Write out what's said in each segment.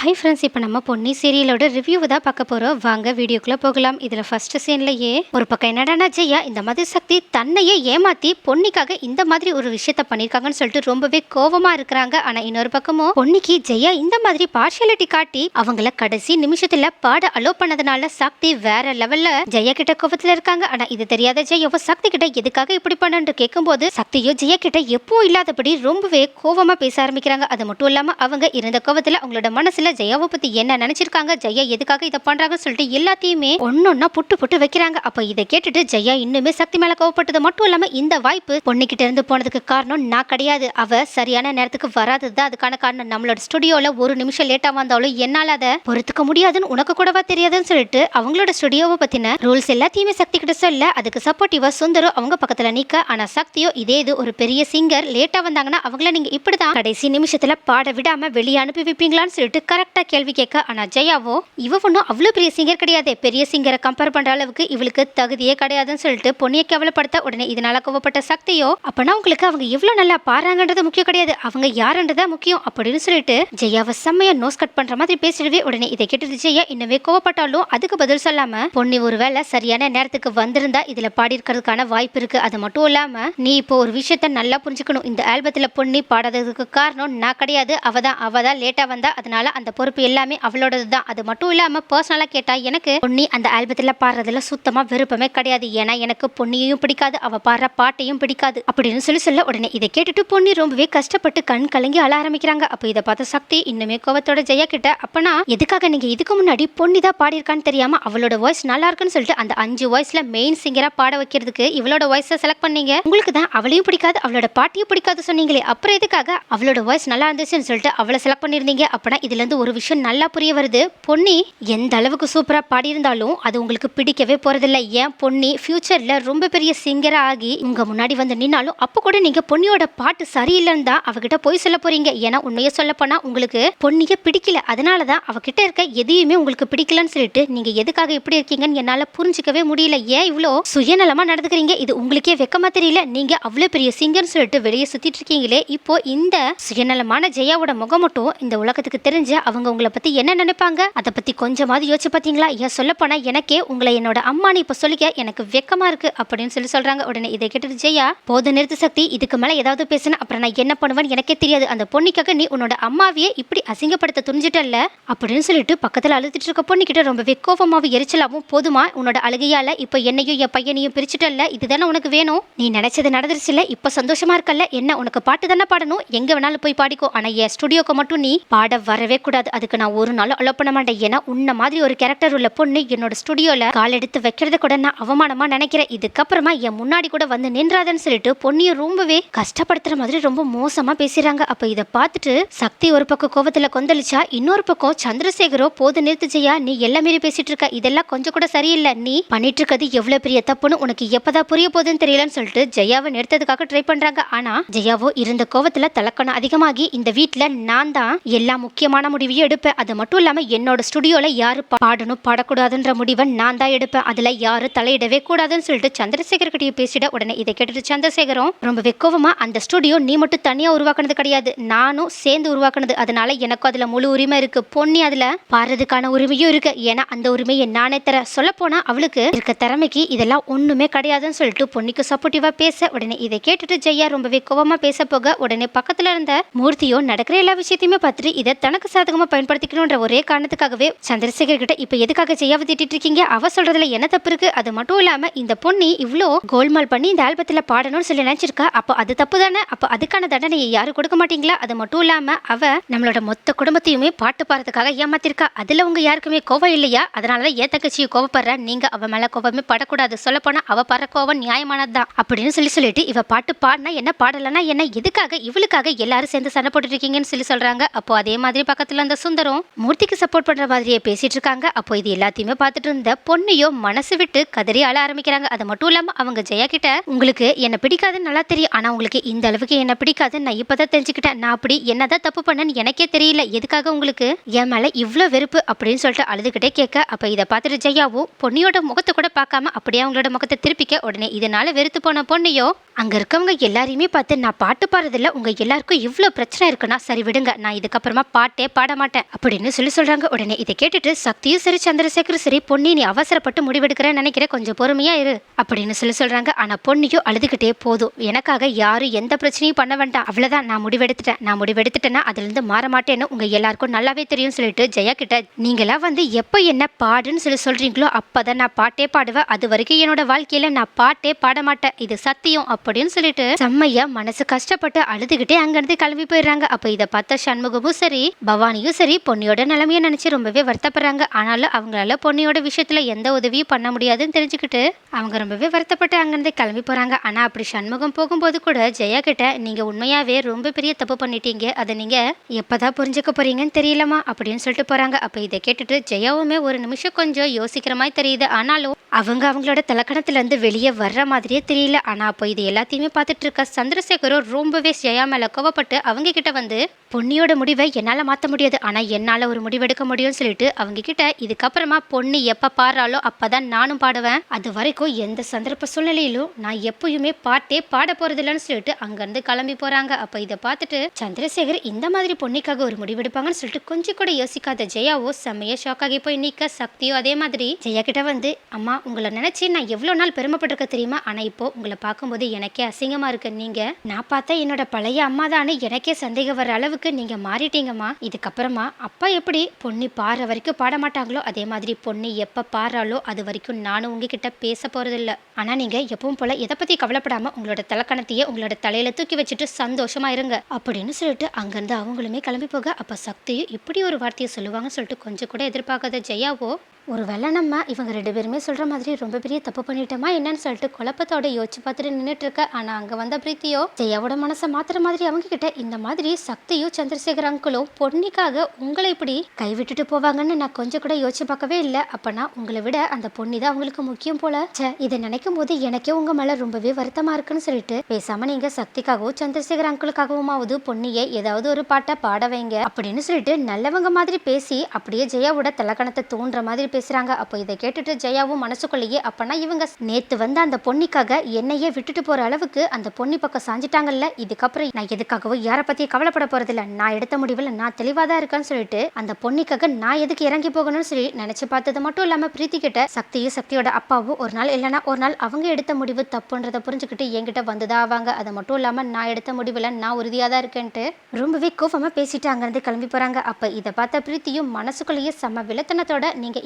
Hi friends இப்போ நம்ம பொன்னி சீரியலோட ரிவ்யூவை தான் பார்க்க போகிறோம் வாங்க வீடியோக்குள்ளே போகலாம். இதில் ஃபர்ஸ்ட் சீன்லையே ஒரு பக்கம் என்னடா ஜெயா இந்த மாதிரி சக்தி தன்னையே ஏமாத்தி பொன்னிக்காக இந்த மாதிரி ஒரு விஷயத்த பண்ணியிருக்காங்கன்னு சொல்லிட்டு ரொம்பவே கோவமாக இருக்கிறாங்க. ஆனால் இன்னொரு பக்கமும் பொன்னிக்கு ஜெயா இந்த மாதிரி பார்ஷியாலிட்டி காட்டி அவங்கள கடைசி நிமிஷத்தில் பாட அலோ பண்ணதுனால சக்தி வேற லெவலில் ஜெயா கிட்ட கோபத்தில் இருக்காங்க. ஆனால் இது தெரியாத ஜெயாவோ சக்தி கிட்ட எதுக்காக இப்படி பண்ணு கேட்கும்போது சக்தியோ ஜெயா கிட்ட எப்பவும் இல்லாதபடி ரொம்பவே கோவமாக பேச ஆரம்பிக்கிறாங்க. அது மட்டும் இல்லாமல் அவங்க இருந்த கோவத்தில் அவங்களோட மனசில் ஜெயாவை பத்தி என்ன நினைச்சிருக்காங்க? ஜெயா எதுக்காக இதை பண்றாங்கன்னு சொல்லிட்டு எல்லாத்தையுமே ஒன்னொன்னா புட்டு புட்டு வைக்கிறாங்க. அப்ப இதை கேட்டுட்டு ஜெயா இன்னுமே சக்தி மேல கோவப்பட்டது மட்டும் இல்லாம இந்த வாய்ப்பு பொண்ணுகிட்ட இருந்து போனதுக்கு காரணம் நான் கிடையாது. அவ சரியான நேரத்துக்கு வராதது அதுக்கான காரணம் நம்மளோட ஸ்டுடியோல ஒரு நிமிஷம் லேட்டா வந்தாலும் என்னால அதை பொறுத்துக்க முடியாதுன்னு உனக்கு கூடவா தெரியாதுன்னு சொல்லிட்டு அவங்களோட ஸ்டுடியோவை பத்தின ரூல்ஸ் எல்லாத்தையுமே சக்தி கிட்ட சொல்ல அதுக்கு சப்போர்ட்டிவா சுந்தரம் அவங்க பக்கத்துல நிக்க. ஆனா சக்தியோ இதே இது ஒரு பெரிய சிங்கர் லேட்டா வந்தாங்கன்னா அவங்கள நீங்க இப்படிதான் கடைசி நிமிஷத்துல பாட விடாம வெளியே அனுப்பி வைப்பீங்களான்னு சொல்லிட்டு கரெக்டா கேள்வி கேட்க ஆனா ஜெயாவோ இவ ஒன்றும் அவ்வளோ பெரிய சிங்கர் கிடையாது. பெரிய சிங்கரை கம்பேர் பண்ணுற அளவுக்கு இவளுக்கு தகுதியே கிடையாதுன்னு சொல்லிட்டு பொன்னியை கேவலப்படுத்த உடனே இதனால் கோவப்பட்ட சக்தியோ அப்போனா உங்களுக்கு அவங்க எவ்வளோ நல்லா பாடுறாங்கன்றது முக்கியம் கிடையாது. அவங்க யாருன்றதா முக்கியம் அப்படின்னு சொல்லிட்டு ஜெயாவை செம்மையா நோஸ் கட் பண்ணுற மாதிரி பேசிடுவே உடனே. இதை கேட்டது ஜெயா இன்னுமே கோவப்பட்டாலும் அதுக்கு பதில் சொல்லாம பொன்னி ஒருவேளை சரியான நேரத்துக்கு வந்திருந்தா இதுல பாடியிருக்கிறதுக்கான வாய்ப்பு இருக்கு. அது மட்டும் இல்லாம நீ இப்போ ஒரு விஷயத்த நல்லா புரிஞ்சுக்கணும். இந்த ஆல்பத்துல பொன்னி பாடாததுக்கு காரணம் நான் கிடையாது. அவதான் தான் அவ தான் லேட்டா வந்தா அதனால அந்த பொறுப்பு எல்லாமே அவளோடது தான் அது மட்டும் இல்லாமல் பர்சனலாக கேட்டால் எனக்கு பொன்னி அந்த ஆல்பத்தில் பாடுறதுல சுத்தமாக விருப்பமே கிடையாது. ஏன்னா எனக்கு பொன்னியையும் பிடிக்காது அவள் பாடுற பாட்டையும் பிடிக்காது அப்படின்னு சொல்லி சொல்ல உடனே இதை கேட்டுட்டு பொன்னி ரொம்பவே கஷ்டப்பட்டு கண் கலங்கி அழ ஆரம்பிக்கிறாங்க. அப்போ இதை பார்த்த சக்தி இன்னுமே கோவத்தோட ஜெயா கிட்ட அப்பனா எதுக்காக நீங்க இதுக்கு முன்னாடி பொன்னி தான் பாடியிருக்கான்னு தெரியாம அவளோட வாய்ஸ் நல்லா இருக்குன்னு சொல்லிட்டு அந்த அஞ்சு வாய்ஸ்ல மெயின் சிங்கரா பாட வைக்கிறதுக்கு இவளோட வாய்ஸை செலக்ட் பண்ணீங்க? உங்களுக்கு தான் அவளையும் பிடிக்காது அவளோட பாட்டியும் பிடிக்காது சொன்னீங்களே அப்புறம் எதுக்காக அவளோட வாய்ஸ் நல்லா இருந்துச்சுன்னு சொல்லிட்டு அவளை செலக்ட் பண்ணியிருந்தீங்க? அப்பனா இதுல இருந்து ஒரு விஷயம் நல்லா புரிய வருது. பொன்னி எந்த அளவுக்கு சூப்பராக பாடியிருந்தாலும் அது உங்களுக்கு பிடிக்கவே போகிறதில்ல ஏன் பொன்னி ஃப்யூச்சரில் ரொம்ப பெரிய சிங்கராக ஆகி உங்கள் முன்னாடி வந்து நின்னாலும் அப்போ கூட நீங்கள் பொன்னியோட பாட்டு சரியில்லைன்னு தான் அவகிட்ட போய் சொல்ல போகிறீங்க ஏன்னா உண்மையை சொல்ல போனால் உங்களுக்கு பொன்னியை பிடிக்கல. அதனால தான் அவகிட்ட இருக்க எதையுமே உங்களுக்கு பிடிக்கலன்னு சொல்லிட்டு நீங்கள் எதுக்காக இப்படி இருக்கீங்கன்னு என்னால் புரிஞ்சுக்கவே முடியல. ஏன் இவ்வளோ சுயநலமாக நடந்துக்கிறீங்க? இது உங்களுக்கே வெக்கமாக தெரியல. நீங்கள் அவ்வளோ பெரிய சிங்கர்னு சொல்லிட்டு வெளியே சுற்றிட்டு இருக்கீங்களே. இப்போ இந்த சுயநலமான ஜெயாவோட முகம் மட்டும் இந்த உலகத்துக்கு தெரிஞ்ச அவங்க உங்களை பத்தி என்ன நினைப்பாங்க? அதை பத்தி கொஞ்சமாவது யோசிச்சு பார்த்தீங்களா ஏன் சொல்ல போனா எனக்கே உங்களை என்னோட அம்மானு இப்போ சொல்லிக்க எனக்கு வெக்கமா இருக்கு அப்படின்னு சொல்லி சொல்றாங்க. உடனே இதை கேட்டது ஜெயா போத நிறுத்து சக்தி இதுக்கு மேல ஏதாவது பேசினா அப்புறம் நான் என்ன பண்ணுவேன்னு எனக்கே தெரியாது. அந்த பொண்ணுக்காக நீ உன்னோட அம்மாவையே இப்படி அசிங்கப்படுத்த துணிஞ்சிட்டல்ல? அப்படின்னு சொல்லிட்டு பக்கத்துல அழுதுட்டு இருக்க பொண்ணுக்கிட்ட ரொம்பவே கோபமாவும் எரிச்சலாவும் போதுமா உன்னோட அழுகையால இப்போ என்னையும் என் பையனையும் பிரிச்சுட்டல்ல? இதுதானே உனக்கு வேணும்? நீ நினைச்சது நடந்துருச்சுல இப்போ சந்தோஷமா இருக்கல்ல? என்ன உனக்கு பாட்டு தானே பாடணும்? எங்க வேணாலும் போய் பாடிக்கோ. ஆனா என் ஸ்டுடியோக்கு மட்டும் நீ பாட வரவே கூடாது அதுக்கு நான் ஒரு நாளும் அலோ பண்ண மாட்டேன். ஏன்னா உன்ன மாதிரி ஒரு கேரக்டர் உள்ள பொண்ணு என்னோட ஸ்டுடியோல கால் எடுத்து வைக்கிறத கூட நான் அவமானமா நினைக்கிறேன். இதுக்கப்புறமா என் முன்னாடி கூட வந்து நின்றாதன்னு சொல்லிட்டு பொண்ணியை ரொம்பவே கஷ்டப்படுத்துற மாதிரி ரொம்ப மோசமா பேசுறாங்க. அப்ப இதை பார்த்துட்டு சக்தி ஒரு பக்கம் கோவத்தில் கொந்தளிச்சா இன்னொரு பக்கம் சந்திரசேகரோ போது நிறுத்து ஜெயா நீ எல்லாம் மீறி பேசிட்டு இருக்க. இதெல்லாம் கொஞ்சம் கூட சரியில்லை. நீ பண்ணிட்டு இருக்கிறது எவ்வளவு பெரிய தப்புன்னு உனக்கு எப்பதான் புரிய போகுதுன்னு தெரியலன்னு சொல்லிட்டு ஜெயாவை நிறுத்ததுக்காக ட்ரை பண்றாங்க. ஆனா ஜெயாவோ இருந்த கோவத்தில் தலக்கணம் அதிகமாகி இந்த வீட்டில் நான் தான் எல்லா முக்கியமான முடிவையும் எடுப்பேன். அது மட்டும் இல்லாமல் என்னோட ஸ்டுடியோவில் யார் பாடணும் பாடக்கூடாதுன்ற முடிவை நான் தான் எடுப்பேன். அதில் யார் தலையிடவே கூடாதுன்னு சொல்லிட்டு சந்திரசேகர் கிட்டயும் பேசிட உடனே இதை கேட்டுட்டு சந்திரசேகரும் ரொம்ப வெக்கோவமாக அந்த ஸ்டுடியோ நீ மட்டும் தனியாக உருவாக்குனது கிடையாது. நானும் சேர்ந்து உருவாக்குனது. அதனால எனக்கும் அதில் முழு உரிமை இருக்கு. பொன்னி அதில் பாடுறதுக்கான உரிமையும் இருக்கு. ஏன்னா அந்த உரிமையை நானே தர சொல்லப்போனால் அவளுக்கு இருக்க திறமைக்கு இதெல்லாம் ஒன்றுமே கிடையாதுன்னு சொல்லிட்டு பொன்னிக்கு சப்போர்ட்டிவாக பேச உடனே இதை கேட்டுட்டு ஜெயா ரொம்பவே கோவமா பேச போக உடனே பக்கத்தில் இருந்த மூர்த்தியோ நடக்கிற எல்லா விஷயத்தையுமே பார்த்துட்டு இதை தனக்கு சாதகமாக பயன்படுத்திக்கணும்ன்ற ஒரே காரணத்துக்காகவே சந்திரசேகர் கிட்ட இப்ப எதுக்காக ஜெயாவை திட்டிட்டு இருக்கீங்க? அவ சொல்றதுல என்ன தப்பு இருக்கு? அது மட்டும் இல்லாம இந்த பொண்ணு இவ்ளோ கோல்மால் பண்ணி இந்த ஆல்பத்தில் பாடணும்னு சொல்லி நினைச்சிருக்கா. அப்போ அது தப்பு தானே? அப்போ அதுக்கான தண்டனையை யாரும் கொடுக்க மாட்டீங்களா? அது மட்டும் இல்லாம அவ நம்மளோட மொத்த குடும்பத்தையுமே பாட்டு பாடுறதுக்காக ஏமாத்திருக்கா. அதுல உங்க யாருக்குமே கோவம் இல்லையா? அதனாலதான் ஏன் தங்கச்சியை கோவப்படுற. நீங்க அவ மேல கோவமே படக்கூடாது. சொல்ல போனா அவ படுற கோவம் நியாயமானதுதான். அப்படின்னு சொல்லி சொல்லிட்டு இவ பாட்டு பாடினா என்ன பாடலன்னா என்ன? எதுக்காக இவளுக்காக எல்லாரும் சேர்ந்து சண்டை போட்டுட்டு இருக்கீங்கன்னு சொல்லி சொல்றாங்க. அப்போ அதே மாதிரி பக்கத்துல அந்த சுந்தரம் மூர்த்திக்கு சப்போர்ட் பண்ற மாதிரியே பேசிட்டு இருக்காங்க. அப்போ இது எல்லாத்தையுமே பார்த்துட்டு இருந்த பொண்ணையோ மனசு விட்டு கதறி அழ ஆரம்பிக்கிறாங்க. அது மட்டும் இல்லாம அவங்க ஜெயா கிட்ட உங்களுக்கு என்ன பிடிக்காதுன்னு நல்லா தெரியும். ஆனா உங்களுக்கு இந்த அளவுக்கு என்ன பிடிக்காதுன்னு நான் இப்பதான் தெரிஞ்சுக்கிட்டேன். நான் அப்படி என்னதான் தப்பு பண்ணேன்னு எனக்கே தெரியல. எதுக்காக உங்களுக்கு என் மேல இவ்வளோ வெறுப்பு? அப்படின்னு சொல்லிட்டு அழுதுகிட்டே கேட்க அப்ப இதை பார்த்துட்டு ஜெயாவும் பொண்ணியோட முகத்தை கூட பார்க்காம அப்படியே அவங்களோட முகத்தை திருப்பிக்க உடனே இதனால வெறுத்து போன பொண்ணையோ அங்க இருக்கவங்க எல்லாரையுமே பார்த்து நான் பாட்டு பாடுறதில்ல. உங்க எல்லாருக்கும் இவ்வளோ பிரச்சனை இருக்குன்னா சரி விடுங்க. நான் இதுக்கப்புறமா பாட்டே பாட பாட மாட்டேன் அப்படின்னு சொல்லி சொல்றாங்க. உடனே இதை கேட்டுட்டு சக்தியும் சரி சந்திரசேகரும் சரி பொன்னி நீ அவசரப்பட்டு முடிவெடுக்கிறேன்னு நினைக்கிறேன் கொஞ்சம் பொறுமையா இரு அப்படின்னு சொல்லி சொல்றாங்க. ஆனால் பொன்னியும் அழுதுகிட்டே போதும். எனக்காக யாரும் எந்த பிரச்சனையும் பண்ண வேண்டாம். அவ்வளோதான் நான் முடிவெடுத்துட்டேன். நான் முடிவெடுத்துட்டேன்னா அதுலேருந்து மாற மாட்டேன்னு உங்கள் எல்லாருக்கும் நல்லாவே தெரியும் சொல்லிட்டு ஜெயா கிட்ட நீங்களாம் வந்து எப்போ என்ன பாடுன்னு சொல்லி சொல்கிறீங்களோ அப்போ தான் நான் பாட்டே பாடுவேன். அது வரைக்கும் என்னோட வாழ்க்கையில் நான் பாட்டே பாட மாட்டேன் இது சத்தியம் அப்படின்னு சொல்லிட்டு செம்மையா மனசு கஷ்டப்பட்டு அழுதுகிட்டே அங்கேருந்து கிளம்பி போயிடுறாங்க. அப்போ இதை பார்த்த சண்முகமும் சரி பவானி பவானியும் சரி பொன்னியோட நிலமையை நினைச்சு ரொம்பவே வருத்தப்படுறாங்க. ஆனாலும் அவங்களால பொன்னியோட விஷயத்துல எந்த உதவியும் பண்ண முடியாதுன்னு தெரிஞ்சுக்கிட்டு அவங்க ரொம்பவே வருத்தப்பட்டு அங்கிருந்து கிளம்பி போறாங்க. ஆனா அப்படி சண்முகம் போகும்போது கூட ஜெயா கிட்ட நீங்க உண்மையாவே ரொம்ப பெரிய தப்பு பண்ணிட்டீங்க. அதை நீங்க எப்பதான் புரிஞ்சுக்க போறீங்கன்னு தெரியலமா அப்படின்னு சொல்லிட்டு போறாங்க. அப்போ இதை கேட்டுட்டு ஜெயாவுமே ஒரு நிமிஷம் கொஞ்சம் யோசிக்கிற மாதிரி தெரியுது. ஆனாலும் அவங்க அவங்களோட தலக்கணத்துல இருந்து வெளியே வர்ற மாதிரியே தெரியல. ஆனா அப்போ இது எல்லாத்தையுமே பார்த்துட்டு இருக்க சந்திரசேகரும் ரொம்பவே ஜெயா மேல கோவப்பட்டு அவங்க கிட்ட வந்து பொன்னியோட முடிவை என்னால மாத்த முடியாது. ஆனால் என்னால் ஒரு முடிவெடுக்க முடியும்னு சொல்லிட்டு அவங்க கிட்ட இதுக்கப்புறமா பொண்ணு எப்போ பாடுறாளோ அப்பதான் நானும் பாடுவேன். அது வரைக்கும் எந்த சந்தர்ப்ப சூழ்நிலையிலும் நான் எப்பயுமே பாட்டே பாட போறது சொல்லிட்டு அங்கேருந்து கிளம்பி போறாங்க. அப்போ இதை பார்த்துட்டு சந்திரசேகர் இந்த மாதிரி பொண்ணுக்காக ஒரு முடிவெடுப்பாங்கன்னு சொல்லிட்டு கொஞ்சம் கூட யோசிக்காத ஜெயாவோ செம்மைய ஷாக் ஆகி போய் நிற்க சக்தியோ அதே மாதிரி. ஜெயா கிட்ட வந்து அம்மா உங்களை நினைச்சு நான் எவ்வளோ நாள் பெருமைப்பட்டிருக்க தெரியுமா? ஆனால் இப்போ உங்களை பார்க்கும்போது எனக்கே அசிங்கமா இருக்கு. நீங்க நான் பார்த்தா என்னோட பழைய அம்மா தானே எனக்கே சந்தேகம் வர அளவுக்கு நீங்க மாறிட்டீங்கம்மா. இதுக்கப்புறம் அப்பா எப்படி பொன்னி பாடுற வரைக்கும் பாட மாட்டாங்களோ அதே மாதிரி பொன்னி எப்போ பாடுறாளோ அது வரைக்கும் நானும் உங்ககிட்ட பேச போகிறதில்ல ஆனால் நீங்கள் எப்பவும் போல் எதை பற்றி கவலைப்படாமல் உங்களோட தலைக்கணத்தையே உங்களோட தலையில் தூக்கி வச்சுட்டு சந்தோஷமாக இருங்க அப்படின்னு சொல்லிட்டு அங்கேருந்து அவங்களுமே கிளம்பி போக அப்போ சக்தியும் இப்படி ஒரு வார்த்தையை சொல்லுவாங்கன்னு சொல்லிட்டு கொஞ்சம் கூட எதிர்பார்க்காத ஜெயாவோ ஒரு வேளை நம்ம இவங்க ரெண்டு பேருமே சொல்கிற மாதிரி ரொம்ப பெரிய தப்பு பண்ணிட்டோமா என்னன்னு சொல்லிட்டு குழப்பத்தோட யோசிச்சு பார்த்துட்டு நின்றுட்டு இருக்க ஆனால் அங்கே வந்த பிரீத்தியோ ஜெயாவோட மனசை மாத்துற மாதிரி அவங்க கிட்ட இந்த மாதிரி சக்தியும் சந்திரசேகர் அங்கிளும் பொன்னிக்காக உங்களை இப்படி கைவிட்டுட்டு போவாங்கன்னு நான் கொஞ்சம் கூட யோசிச்சு பார்க்கவே இல்லை. அப்பனா உங்களை விட அந்த பொண்ணி தான் அவங்களுக்கு முக்கியம் போல. சே இதை நினைக்கும் போது எனக்கே உங்கள் மேலே ரொம்பவே வருத்தமாக இருக்குன்னு சொல்லிட்டு பேசாமல் நீங்கள் சக்திக்காகவும் சந்திரசேகர் அங்குளுக்காகவுமாவது பொன்னியை ஏதாவது ஒரு பாட்டை பாட வைங்க அப்படின்னு சொல்லிட்டு நல்லவங்க மாதிரி பேசி அப்படியே ஜெயாவோட தலக்கணத்தை தூண்டுற மாதிரி பேசுறாங்க. அப்போ இதை கேட்டுட்டு ஜெயாவும் மனசுக்குள்ளேயே அப்பனா இவங்க நேத்து வந்து அந்த பொன்னிக்காக என்னையே விட்டுட்டு போற அளவுக்கு அந்த பொன்னி பக்கம் சாஞ்சிட்டாங்கல்ல இதுக்கப்புறம் நான் எதுக்காகவோ யாரை பற்றி கவலைப்பட போறதில்ல. நான் எடுத்த முடிவில் நான் தெளிவாக தான் இருக்கேன்னு சொல்லிட்டு அந்த பொன்னிக்காக நான் எதுக்கு இறங்கி போகணும்னு சொல்லி நினைச்சு பார்த்தது மட்டும் இல்லாம பிரீத்தி கிட்ட சக்தியும் சக்தியோட அப்பாவும் ஒரு நாள் இல்லைன்னா ஒரு நாள் அவங்க எடுத்த முடிவு தப்புன்றதை புரிஞ்சுக்கிட்டு என்கிட்ட வந்துதான் ஆவாங்க. அது மட்டும் இல்லாம நான் எடுத்த முடிவில் நான் உறுதியாக தான் இருக்கேன்ட்டு ரொம்பவே கோபமா பேசிட்டு அங்கிருந்து கிளம்பி போறாங்க. அப்ப இதை பார்த்த பிரீத்தியும் மனசுக்குள்ளேயே செம்ம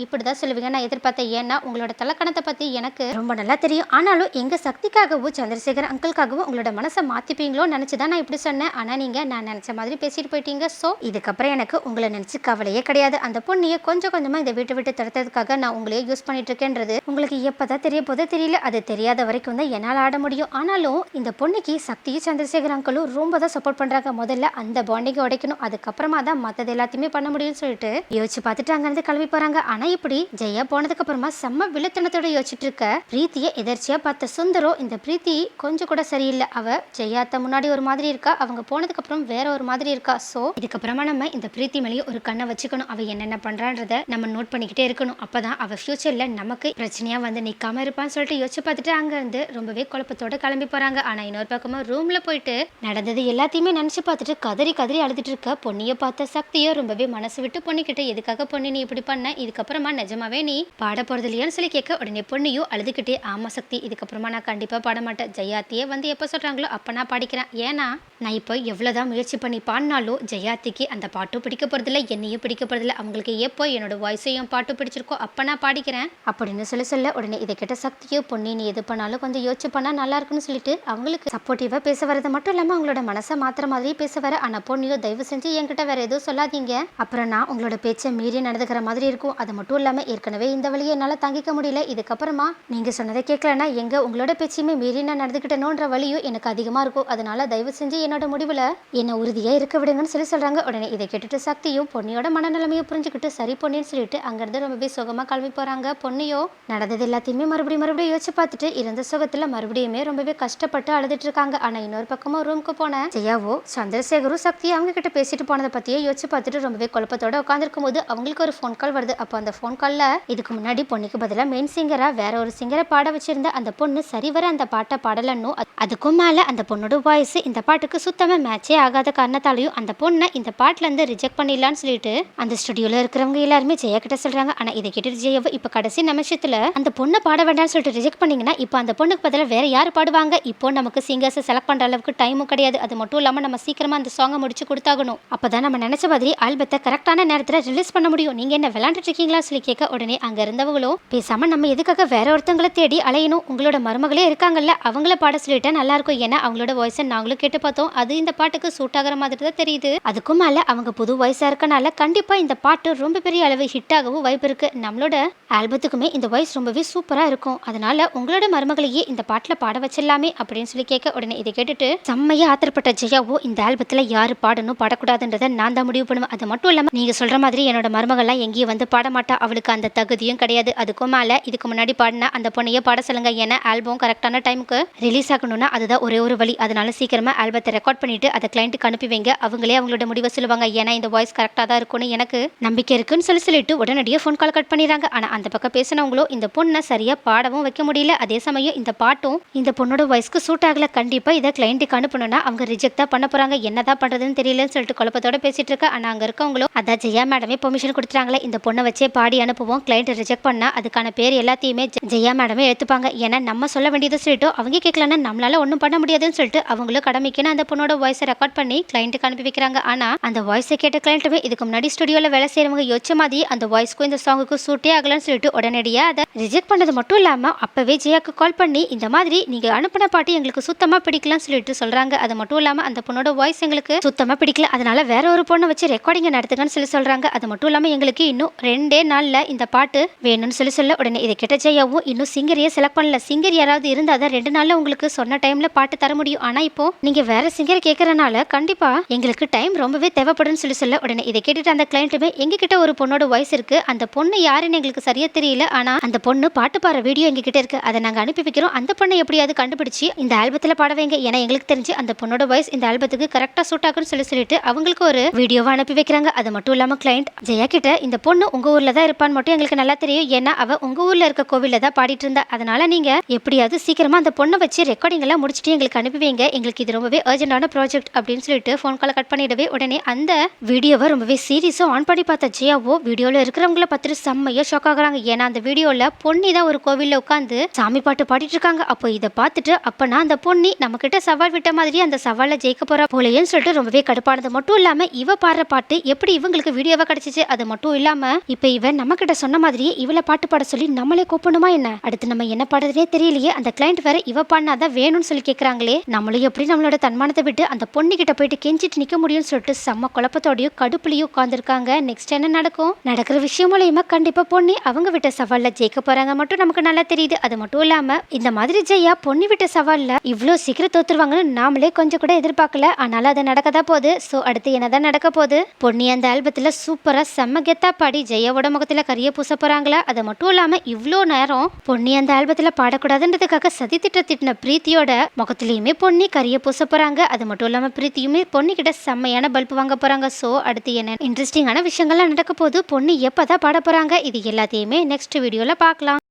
இப்ப இப்படி இப்படிதான் சொல்லுவீங்க. நான் எதிர்பார்த்தேன் ஏன்னா உங்களோட தலக்கணத்தை பத்தி எனக்கு ரொம்ப நல்லா தெரியும். ஆனாலும் எங்க சக்திக்காகவும் சந்திரசேகர் அங்கிள்காகவும் உங்களோட மனசை மாத்திப்பீங்களோ நினைச்சுதான் நான் இப்படி சொன்னேன். ஆனா நீங்க நான் நினைச்ச மாதிரி பேசிட்டு போயிட்டீங்க. சோ இதுக்கப்புறம் எனக்கு உங்களை நினைச்சு கவலையே கிடையாது. அந்த பொண்ணியை கொஞ்சம் கொஞ்சமா இந்த வீட்டை விட்டு தடுத்ததுக்காக நான் உங்களையே யூஸ் பண்ணிட்டு இருக்கேன்றது உங்களுக்கு எப்பதான் தெரிய போதோ தெரியல. அது தெரியாத வரைக்கும் தான் என்னால் ஆட முடியும். ஆனாலும் இந்த பொண்ணுக்கு சக்தியும் சந்திரசேகர் அங்கிளும் ரொம்ப தான் சப்போர்ட் பண்றாங்க. முதல்ல அந்த பாண்டிங்கை உடைக்கணும். அதுக்கப்புறமா தான் மற்றது எல்லாத்தையுமே பண்ண முடியும்னு சொல்லிட்டு யோசிச்சு பார்த்துட்டு அங்கிருந்து கிளம்பி போறாங்க. ஆனா இப்படி ஜெயா போனதுக்கு அப்புறமா செம்ம விழுத்தனத்தோட யோசிச்சுட்டு இருக்க? பிரீத்தியை எதர்ச்சியா பார்த்த சுந்தரம் இந்த பிரீத்தி கொஞ்சம் கூட சரியில்லை. அவ ஜெயாத்த முன்னாடி ஒரு மாதிரி இருக்கா? அவங்க போனதுக்கு அப்புறம் வேற ஒரு மாதிரி இருக்கா? சோ இதுக்கப்புறமா நம்ம இந்த பிரீத்தி மேலேயே ஒரு கண்ணை வச்சுக்கணும். அவ என்னென்ன பண்றான்றத நம்ம நோட் பண்ணிக்கிட்டே இருக்கணும். அப்பதான் அவ ஃபியூச்சர்ல நமக்கு பிரச்சனையா வந்து நிக்காம இருப்பான்னு சொல்லிட்டு யோசிச்சு பார்த்துட்டு அங்க இருந்து ரொம்பவே குழப்பத்தோட கிளம்பி போறாங்க. ஆனா இன்னொரு பக்கமா ரூம்ல போயிட்டு நடந்தது எல்லாத்தையுமே நினைச்சு பார்த்துட்டு கதறி கதறி அழுதுட்டு இருக்க பொன்னிய பார்த்த சக்தியோ ரொம்பவே மனசு விட்டு பொண்ணுக்கிட்ட எதுக்காக பொண்ணு நீ இப்படி பண்ண? இதுக்கப்புறமா நிஜமாவே நீ பாட போறது இல்லையான்னு சொல்லி கேட்க உடனே பொண்ணையும் அழுதுகிட்டே ஆமா சக்தி இதுக்கப்புறமா நான் கண்டிப்பா பாட மாட்டேன். ஜெயாத்தியே வந்து எப்போ சொல்றாங்களோ அப்ப நான் பாடிக்கிறேன். ஏன்னா நான் இப்போ எவ்வளவுதான் முயற்சி பண்ணி பாடினாலும் ஜெயாத்திக்கு அந்த பாட்டும் பிடிக்க போகிறதில்ல என்னையும் பிடிக்க போகிறதில்ல அவங்களுக்கு எப்போ என்னோட வாய்ஸையும் பாட்டும் பிடிச்சிருக்கோ அப்போ நான் பாடிக்கிறேன். அப்படின்னு சொல்லி சொல்ல உடனே இதை கிட்ட சக்தியோ பொன்னி நீ எது பண்ணாலும் கொஞ்சம் யோசிச்சு பண்ணால் நல்லா இருக்குன்னு சொல்லிட்டு அவங்களுக்கு சப்போர்ட்டிவாக பேச வரது மட்டும் இல்லாமல் அவங்களோட மனசை மாத்திர மாதிரியே பேச வர ஆனால் பொண்ணியோ தயவு செஞ்சு என்கிட்ட வேறு எதுவும் சொல்லாதீங்க. அப்புறம் நான் உங்களோட பேச்சை மீறி நடந்துக்கிற மாதிரி இருக்கும். அது மட்டும் இல்லாமல் ஏற்கனவே இந்த வழியை என்னால் தங்கிக்க முடியல. இதுக்கப்புறமா நீங்கள் சொன்னதை கேட்கலன்னா எங்கே உங்களோட பேச்சையுமே மீறி நான் நடந்துக்கிட்டேனோன்ற வழியும் எனக்கு அதிகமாக இருக்கும். அதனால் தயவு செஞ்சு என்னோட முடிவில் என்னை உறுதியாக இருக்க விடுங்கன்னு சொல்லி சொல்கிறாங்க உடனே இதை கேட்டுட்டு சக்தியும் பொன்னியோட மனநிலைமையை புரிஞ்சுக்கிட்டு சரி பொன்னின்னு சொல்லிட்டு அங்கிருந்து ரொம்பவே சுகமாக கிளம்பி போகிறாங்க பொன்னியோ. நடந்தது எல்லாத்தையுமே மறுபடியும் மறுபடியும் யோசிச்சு பார்த்துட்டு இருந்த சுகத்தில் மறுபடியுமே ரொம்பவே கஷ்டப்பட்டு அழுதுட்டு இருக்காங்க. ஆனால் இன்னொரு பக்கமாக ரூமுக்கு போன ஜெயாவோ சந்திரசேகரும் சக்தி அவங்க கிட்ட பேசிட்டு போனதை பற்றியே யோசிச்சு பார்த்துட்டு ரொம்பவே குழப்பத்தோட உட்காந்துருக்கும் போது அவங்களுக்கு ஒரு ஃபோன் கால் வருது. அப்போ அந்த ஃபோன் காலில் இதுக்கு முன்னாடி பொண்ணுக்கு பதிலாக மெயின் சிங்கராக வேற ஒரு சிங்கரை பாட வச்சிருந்த அந்த பொண்ணு சரிவர அந்த பாட்டை பாடலன்னு அதுக்கும் மேலே அந்த பொண்ணோட வாய்ஸ் இந்த பாட்டுக்கு அவருக்கு சுத்தமாக மேட்சே ஆகாத காரணத்தாலையும் அந்த பொண்ணை இந்த பாட்டிலேருந்து ரிஜெக்ட் பண்ணிடலாம்னு சொல்லிட்டு அந்த ஸ்டுடியோல இருக்கிறவங்க எல்லாருமே ஜெயா கிட்ட சொல்கிறாங்க ஆனால் இதை கேட்டுட்டு ஜெயாவை இப்போ கடைசி நிமிஷத்தில் அந்த பொண்ணை பாட வேண்டாம்னு சொல்லிட்டு ரிஜெக்ட் பண்ணீங்கன்னா இப்போ அந்த பொண்ணுக்கு பதிலாக வேறு யார் பாடுவாங்க? இப்போ நமக்கு சிங்கர்ஸை செலக்ட் பண்ணுற அளவுக்கு டைமும் கிடையாது. அது மட்டும் இல்லாமல் நம்ம சீக்கிரமாக அந்த சாங்கை முடிச்சு கொடுத்தாகணும். அப்போ தான் நம்ம நினச்ச மாதிரி ஆல்பத்தை கரெக்டான நேரத்தில் ரிலீஸ் பண்ண முடியும். நீங்கள் என்ன விளாண்டுட்டு இருக்கீங்களா சொல்லி கேட்க உடனே அங்கே இருந்தவங்களும் பேசாமல் நம்ம எதுக்காக வேற ஒருத்தவங்களை தேடி அலையணும்? உங்களோட மருமகளே இருக்காங்கல்ல அவங்கள பாட சொல்லிட்டா நல்லாயிருக்கும் ஏன்னா அவங்களோட வாய்ஸை நாங்களும் கேட்டு பார்த்தோம். அது இந்த பாட்டுக்கு சூட் ஆகிற மாதிரி தான் தெரியுது. அதுக்கும் மேல அவங்க புது வயசாக இருக்கனால கண்டிப்பா இந்த பாட்டு ரொம்ப பெரிய அளவு ஹிட் ஆகவும் வாய்ப்பு இருக்கு. நம்மளோட ஆல்பத்துக்குமே இந்த வாய்ஸ் ரொம்பவே சூப்பரா இருக்கும். அதனால உங்களோட மருமகளையே இந்த பாட்டுல பாட வச்சிடலாமே அப்படின்னு சொல்லி கேட்க உடனே இதை கேட்டுட்டு செம்மையா ஆத்திரப்பட்ட ஜெயாவோ இந்த ஆல்பத்துல யாரு பாடணும் பாடக்கூடாதுன்றதை நான் தான் முடிவு பண்ணுவேன். அது மட்டும் இல்லாம நீங்க சொல்ற மாதிரி என்னோட மருமகள்லாம் எங்கேயும் வந்து பாட மாட்டா. அவளுக்கு அந்த தகுதியும் கிடையாது. அதுக்கும் மேல இதுக்கு முன்னாடி பாடினா அந்த பொண்ணையே பாட சொல்லுங்க. ஏன்னா ஆல்பம் கரெக்டான டைமுக்கு ரிலீஸ் ஆகணும்னா அதுதான் ஒரே ஒரு வழி. அதனால சீக்கிரமா ஆல்பத்தை ரெக்கார்ட் பண்ணிட்டு அதை கிளைண்ட்டுக்கு அனுப்பி வைங்க. அவங்களே அவங்களோட முடிவை சொல்லுவாங்க. ஏன்னா இந்த வாய்ஸ் கரெக்டாக தான் இருக்கும்னு எனக்கு நம்பிக்கை இருக்குன்னு சொல்லி சொல்லிட்டு உடனடியாக ஃபோன் கால் கட் பண்ணிடுறாங்க. ஆனால் அந்த பக்கம் பேசினவங்களோ இந்த பொண்ணை சரியாக பாடவும் வைக்க முடியல. அதே சமயம் இந்த பாட்டும் இந்த பொண்ணோட வாய்ஸ்க்கு சூட் ஆகல. கண்டிப்பாக இதை கிளைண்ட்டுக்கு அனுப்பணும்னா அவங்க ரிஜெக்ட் தான் பண்ண போகிறாங்க என்னதான் பண்ணுறதுன்னு தெரியலன்னு சொல்லிட்டு குழப்பத்தோட பேசிட்டு இருக்க. ஆனால் அங்கே இருக்கவங்களோ அதான் ஜெயா மேடமே பெர்மிஷன் கொடுத்துட்டாங்களே இந்த பொண்ணை வச்சே பாடி அனுப்புவோம். கிளைண்ட் ரிஜெக்ட் பண்ணா அதுக்கான பேர் எல்லாத்தையுமே ஜெ- ஜெயா மேடமே எடுத்துப்பாங்க ஏன்னா நம்ம சொல்ல வேண்டியதை சொல்லிட்டு அவங்க கேட்கலன்னா நம்மளால ஒன்றும் பண்ண முடியாதுன்னு சொல்லிட்டு அவங்களும் கடமைக்குன்னு அந்த பொண்ணோட வாய்ஸை ரெக்கார்ட் பண்ணி கிளைண்ட்டுக்கு அனுப்பி வைக்கிறாங்க. ஆனால் அந்த வாய்ஸை கேட்ட கிளைண்ட்டுமே இதுக்கு முன்னாடி ஸ்டுடியோவில் வேலை செய்கிறவங்க யோசிச்ச மாதிரி அந்த வாய்ஸ்க்கும் இந்த சாங்குக்கும் சூட்டே ஆகலன்னு சொல்லிட்டு உடனடியாக அதை ரிஜெக்ட் பண்ணது மட்டும் இல்லாமல் அப்போவே ஜெயாக்கு கால் பண்ணி இந்த மாதிரி நீங்கள் அனுப்பின பாட்டு எங்களுக்கு சுத்தமாக பிடிக்கலன்னு சொல்லிட்டு சொல்கிறாங்க அது மட்டும் இல்லாமல் அந்த பொண்ணோட வாய்ஸ் எங்களுக்கு சுத்தமாக பிடிக்கல. அதனால வேற ஒரு பொண்ணை வச்சு ரெக்கார்டிங்கை நடத்துங்கன்னு சொல்லி சொல்கிறாங்க அது மட்டும் இல்லாமல் எங்களுக்கு இன்னும் ரெண்டே நாளில் இந்த பாட்டு வேணும்னு சொல்லி சொல்ல உடனே இதை கிட்ட ஜெயாவும் இன்னும் சிங்கரையே செலக்ட் பண்ணல. சிங்கர் யாராவது இருந்தால் தான் ரெண்டு நாளில் உங்களுக்கு சொன்ன டைமில் பாட்டு தர முடியும். ஆனால் இப்போ நீங்கள் வேற சிங்கர் கேட்கறனால கண்டிப்பாக எங்களுக்கு டைம் ரொம்பவே தேவைப்படும்னு சொல்லி சொல்ல உடனே இதை கேட்டுட்டு அந்த கிளைண்ட்டுமே எங்ககிட்ட ஒரு பொண்ணோட வாய்ஸ் இருக்கு. அந்த பொண்ணு யாருன்னு எங்களுக்கு சரியா தெரியல. ஆனால் அந்த பொண்ணு பாட்டு பாடுற வீடியோ எங்ககிட்ட இருக்கு. அதை நாங்கள் அனுப்பி வைக்கிறோம். அந்த பொண்ணை எப்படியாவது கண்டுபிடிச்சு இந்த ஆல்பத்தில் பாட வைங்க. ஏன்னா எங்களுக்கு தெரிஞ்சு அந்த பொண்ணோட வாய்ஸ் இந்த ஆல்பத்துக்கு கரெக்டாக சூட் ஆகும்னு சொல்லி சொல்லிட்டு அவங்களுக்கு ஒரு வீடியோவை அனுப்பி வைக்கிறாங்க. அது மட்டும் இல்லாமல் கிளைண்ட் ஜெயா கிட்ட இந்த பொண்ணு உங்க ஊர்ல தான் இருப்பான்னு மட்டும் எங்களுக்கு நல்லா தெரியும். ஏன்னா அவ உங்க ஊர்ல இருக்க கோவிலில் தான் பாடிட்டு இருந்தா. அதனால நீங்க எப்படியாவது சீக்கிரமா அந்த பொண்ணை வச்சு ரெக்கார்டிங் எல்லாம் முடிச்சுட்டு எங்களுக்கு அனுப்பி வைங்க. எங்களுக்கு இது ரொம்பவே அர்ஜென்ட்டான ப்ராஜெக்ட் அப்படின்னு சொல்லிட்டு ஃபோன் காலை கட் பண்ணிடவே உடனே அந்த வீடியோவை ரொம்பவே சீரியஸாக ஆன் பண்ணி பார்த்த ஜெயாவோ வீடியோவில் இருக்கிறவங்கள பார்த்துட்டு செம்மையாக ஷாக் ஆகுறாங்க. ஏன்னா அந்த வீடியோவில் பொன்னி தான் ஒரு கோவிலில் உட்காந்து சாமி பாட்டு பாடிட்டு இருக்காங்க. அப்போ இதை பார்த்துட்டு அப்பனா அந்த பொன்னி நம்ம கிட்ட சவால் விட்ட மாதிரி அந்த சவாலில் ஜெயிக்க போறா போலேன்னு சொல்லிட்டு ரொம்பவே கடுப்பானது. மட்டும் இல்லாம இவ பாடுற பாட்டு எப்படி இவங்களுக்கு வீடியோவா கிடைச்சிச்சு? அது மட்டும் இல்லாம இப்ப இவன் நம்ம கிட்ட சொன்ன மாதிரியே இவளை பாட்டு பாட சொல்லி நம்மளே கூப்பிடணுமா என்ன? அடுத்து நம்ம என்ன பாடுறதுனே தெரியலையே. அந்த கிளைண்ட் வேற இவ பாடினாதான் வேணும்னு சொல்லி கேக்குறாங்களே. நம்மளும் எப்படி நம்மளோட தன்மான தன்மானத்தை விட்டு அந்த பொண்ணுகிட்ட போயிட்டு கெஞ்சிட்டு நிற்க முடியும்னு சொல்லிட்டு செம்ம குழப்பத்தோடையும் கடுப்புலையும் உட்காந்துருக்காங்க நெக்ஸ்ட் என்ன நடக்கும்? நடக்கிற விஷயம் மூலயமா கண்டிப்பாக பொண்ணு அவங்க விட்ட சவாலில் ஜெயிக்க போகிறாங்க மட்டும் நமக்கு நல்லா தெரியுது. அது மட்டும் இல்லாமல் இந்த மாதிரி ஜெயா பொண்ணு விட்ட சவாலில் இவ்வளோ சீக்கிரம் தோத்துருவாங்கன்னு நாமளே கொஞ்சம் கூட எதிர்பார்க்கல. ஆனாலும் அது நடக்கதா போகுது. ஸோ அடுத்து என்னதான் நடக்க போகுது? பொன்னி அந்த ஆல்பத்தில் சூப்பராக செம்ம கெத்தா பாடி ஜெயாவோட முகத்தில் கரிய பூச போகிறாங்களா அது மட்டும் இல்லாமல் இவ்வளோ நேரம் பொன்னி அந்த ஆல்பத்தில் பாடக்கூடாதுன்றதுக்காக சதி திட்ட திட்டின பிரீத்தியோட முகத்திலயுமே பொன்னி கரிய பூச போகிறாங்க அது மட்டும் இல்லாம பிரீத்தியுமே பொண்ணுக்கிட்ட செம்மையான பல்ப் வாங்க போறாங்க. ஸோ அடுத்து என்ன இன்ட்ரெஸ்டிங்கான விஷயங்கள்லாம் நடக்க போது பொண்ணு எப்பதான் பாட போறாங்க? இது எல்லாத்தையுமே நெக்ஸ்ட் வீடியோல பார்க்கலாம்.